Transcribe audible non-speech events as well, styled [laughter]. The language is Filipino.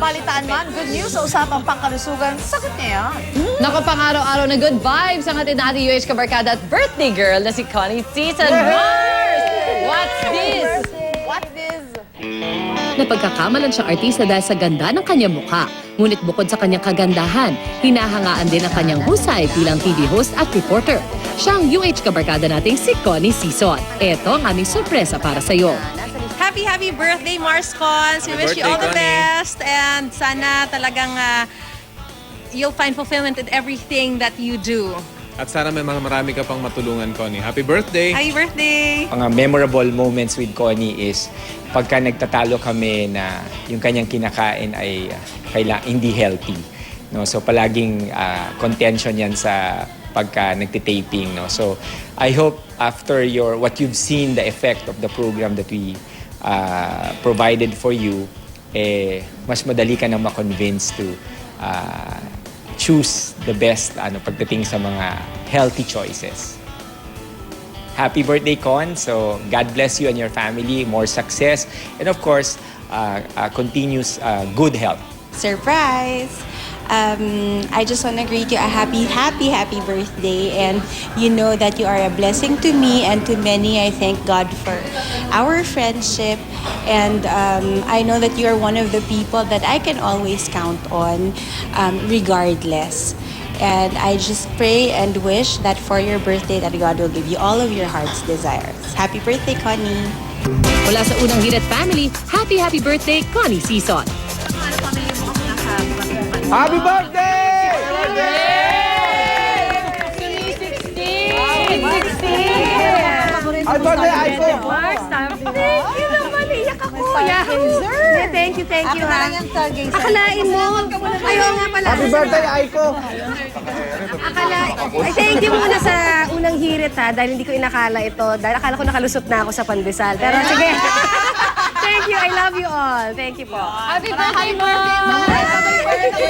balitaan man, good news sa usapang pangkalusugan, sakit niya yan. Naku, pang araw-araw na good vibes ang atin natin UH kabarkada at birthday girl na si Connie Season Mars! What's this? What is? Napagkakamalan siyang artista dahil sa ganda ng kanyang mukha. Ngunit bukod sa kanyang kagandahan, hinahangaan din ang kanyang husay bilang TV host at reporter. Siya ang UH kabarkada nating si Connie Season. Ito ang aming sorpresa para sa iyo. Happy, happy birthday, Mars Cons. We wish you all the Connie. best. And sana talagang ah, you'll find fulfillment in everything that you do. At sana may mga marami ka pang matulungan, Connie. Happy birthday! Happy birthday! mga memorable moments with Connie is pagka nagtatalo kami na yung kanyang kinakain ay uh, kaila, hindi healthy. No? So palaging uh, contention yan sa pagka nagtitaping. No? So I hope after your what you've seen the effect of the program that we uh, provided for you, eh, mas madali ka na ma-convince to uh, choose the best ano pagdating sa mga healthy choices. Happy birthday, Con. So, God bless you and your family, more success, and of course, uh, uh, continuous uh, good health. surprise. Um, I just want to greet you a happy, happy, happy birthday. And you know that you are a blessing to me and to many. I thank God for our friendship. And um, I know that you are one of the people that I can always count on, um, regardless. And I just pray and wish that for your birthday that God will give you all of your heart's desires. Happy birthday, Connie. Mula sa unang Hirit family, happy happy birthday, Connie Season. Happy birthday! Happy birthday, Aiko! Thank you naman, iyak ako. Yahoo! Thank you, thank you, ha. Akalain mo. Ayaw nga pala. Happy birthday, Aiko! Akala, ay, thank you muna sa unang hirit, ha, dahil hindi ko inakala ito. Dahil akala ko nakalusot na ako sa pandesal. Pero sige. [laughs] thank you, I love you all. Thank you po. Happy birthday, Mom! Happy Babalik